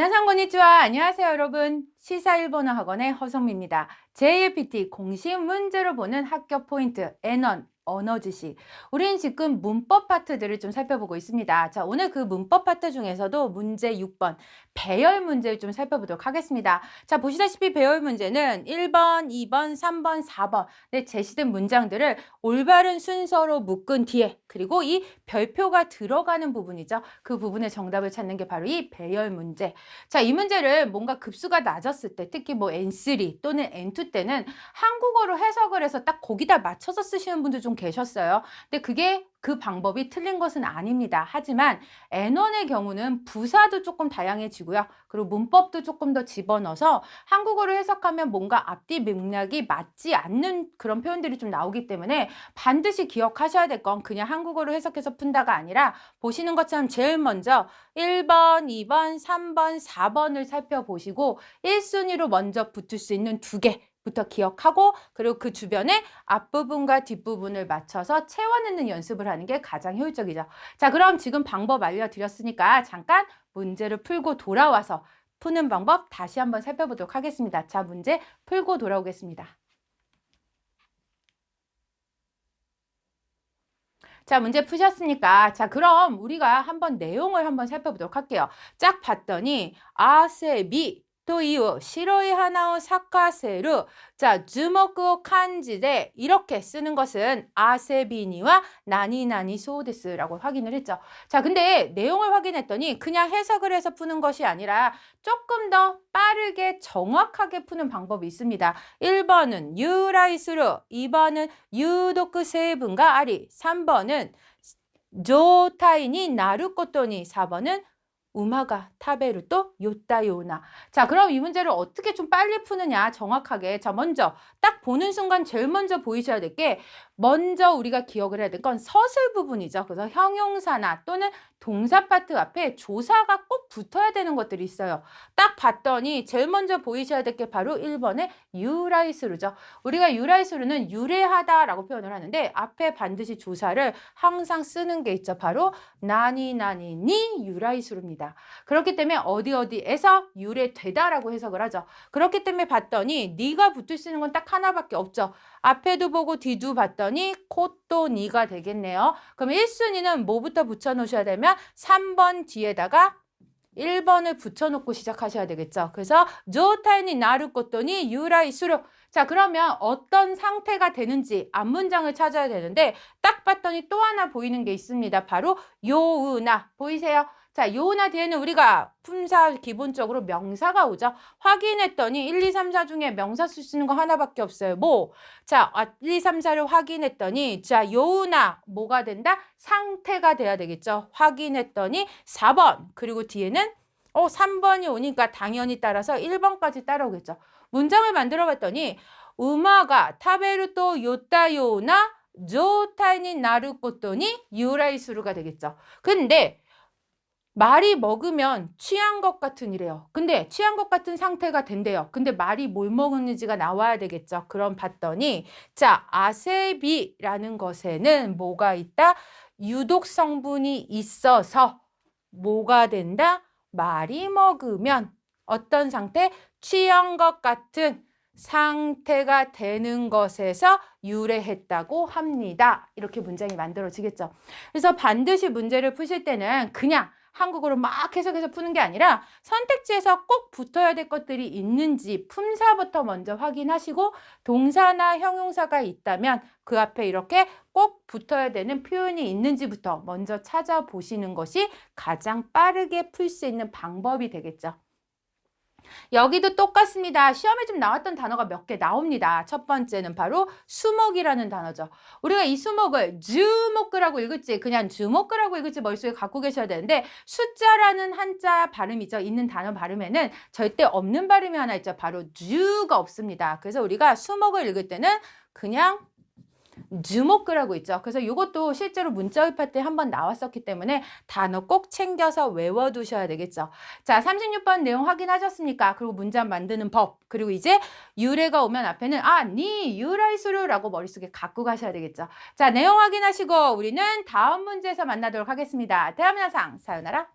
안녕하세요, 고니치와 안녕하세요, 여러분. 시사 일본어 학원의 허성미입니다. JPT 공식 문제로 보는 학교 포인트, 애넌, 언어 지식. 우린 지금 문법 파트들을 좀 살펴보고 있습니다. 자, 오늘 그 문법 파트 중에서도 문제 6번 배열 문제를 좀 살펴보도록 하겠습니다. 자, 보시다시피 배열 문제는 1번, 2번, 3번, 4번에 제시된 문장들을 올바른 순서로 묶은 뒤에 그리고 이 별표가 들어가는 부분이죠. 그 부분의 정답을 찾는 게 바로 이 배열 문제. 자, 이 문제를 뭔가 급수가 낮았을 때, 특히 뭐 N3 또는 N2 때는 한국어로 해석을 해서 딱 거기다 맞춰서 쓰시는 분들 좀 계셨어요. 근데 그게 그 방법이 틀린 것은 아닙니다. 하지만 N1의 경우는 부사도 조금 다양해지고요. 그리고 문법도 조금 더 집어넣어서 한국어로 해석하면 뭔가 앞뒤 맥락이 맞지 않는 그런 표현들이 좀 나오기 때문에 반드시 기억하셔야 될 건 그냥 한국어로 해석해서 푼다가 아니라 보시는 것처럼 제일 먼저 1번, 2번, 3번, 4번을 살펴보시고 1순위로 먼저 붙을 수 있는 두 개. 부터 기억하고 그리고 그 주변에 앞부분과 뒷부분을 맞춰서 채워넣는 연습을 하는 게 가장 효율적이죠. 자, 그럼 지금 방법 알려드렸으니까 잠깐 문제를 풀고 돌아와서 푸는 방법 다시 한번 살펴보도록 하겠습니다. 자, 문제 풀고 돌아오겠습니다. 자, 문제 푸셨습니까? 자, 그럼 우리가 한번 내용을 한번 살펴보도록 할게요. 쫙 봤더니 아세비 という白い花を咲かせる 자, 주목을 간지대 이렇게 쓰는 것은 아세비니와 나니나니 소데스라고 확인을 했죠. 자, 근데 내용을 확인했더니 그냥 해석을 해서 푸는 것이 아니라 조금 더 빠르게 정확하게 푸는 방법이 있습니다. 1번은 유라이스루, 2번은 유독 세분과 아리, 3번은 조타이니 나루코토니, 4번은 우마가 타베루 또 요따요나. 자, 그럼 이 문제를 어떻게 좀 빨리 푸느냐, 정확하게. 자, 먼저 딱 보는 순간 제일 먼저 보이셔야 될 게 먼저 우리가 기억을 해야 될 건 서술 부분이죠. 그래서 형용사나 또는 동사 파트 앞에 조사가 꼭 붙어야 되는 것들이 있어요. 딱 봤더니 제일 먼저 보이셔야 될 게 바로 1번의 유라이스루죠. 우리가 유라이스루는 유래하다라고 표현을 하는데 앞에 반드시 조사를 항상 쓰는 게 있죠. 바로 나니 나니 니 유라이스루입니다. 그렇기 때문에 어디 어디에서 유래되다라고 해석을 하죠. 그렇기 때문에 봤더니 니가 붙을 수 있는 건 딱 하나밖에 없죠. 앞에도 보고 뒤도 봤더니 코또 니가 되겠네요. 그럼 1순위는 뭐부터 붙여 놓으셔야 되면 3번 뒤에다가 1번을 붙여놓고 시작하셔야 되겠죠. 그래서 조타이니 나르코토니 유라이수로 자 그러면 어떤 상태가 되는지 앞문장을 찾아야 되는데 딱 봤더니 또 하나 보이는 게 있습니다. 바로 요으나 보이세요? 자, 요나 뒤에는 우리가 품사 기본적으로 명사가 오죠. 확인했더니 1, 2, 3, 4 중에 명사 쓸 수 있는 거 하나밖에 없어요. 뭐? 자, 1, 2, 3, 4를 확인했더니 자, 요나 뭐가 된다? 상태가 돼야 되겠죠. 확인했더니 4번 그리고 뒤에는 어, 3번이 오니까 당연히 따라서 1번까지 따라오겠죠. 문장을 만들어 봤더니 우마가 타베르토 요따요나 조타니 나르코토니 유라이수루가 되겠죠. 근데 말이 먹으면 취한 것 같은 이래요. 근데 취한 것 같은 상태가 된대요. 근데 말이 뭘 먹었는지가 나와야 되겠죠. 그럼 봤더니 자 아세비라는 것에는 뭐가 있다? 유독 성분이 있어서 뭐가 된다? 말이 먹으면 어떤 상태? 취한 것 같은 상태가 되는 것에서 유래했다고 합니다. 이렇게 문장이 만들어지겠죠. 그래서 반드시 문제를 푸실 때는 그냥 한국어로 막 해석해서 푸는 게 아니라 선택지에서 꼭 붙어야 될 것들이 있는지 품사부터 먼저 확인하시고 동사나 형용사가 있다면 그 앞에 이렇게 꼭 붙어야 되는 표현이 있는지부터 먼저 찾아보시는 것이 가장 빠르게 풀 수 있는 방법이 되겠죠. 여기도 똑같습니다. 시험에 좀 나왔던 단어가 몇 개 나옵니다. 첫 번째는 바로 수목이라는 단어죠. 우리가 이 수목을 주목이라고 읽을지 그냥 주목이라고 읽을지 머릿속에 갖고 계셔야 되는데 숫자라는 한자 발음이죠. 있는 단어 발음에는 절대 없는 발음이 하나 있죠. 바로 주가 없습니다. 그래서 우리가 수목을 읽을 때는 그냥 주목그라고 있죠. 그래서 이것도 실제로 문자입할 때 한번 나왔었기 때문에 단어 꼭 챙겨서 외워두셔야 되겠죠. 자, 36번 내용 확인하셨습니까? 그리고 문장 만드는 법. 그리고 이제 유래가 오면 앞에는 아, 니 유라이수루라고 머릿속에 갖고 가셔야 되겠죠. 자, 내용 확인하시고 우리는 다음 문제에서 만나도록 하겠습니다. 대한민상 사요나라.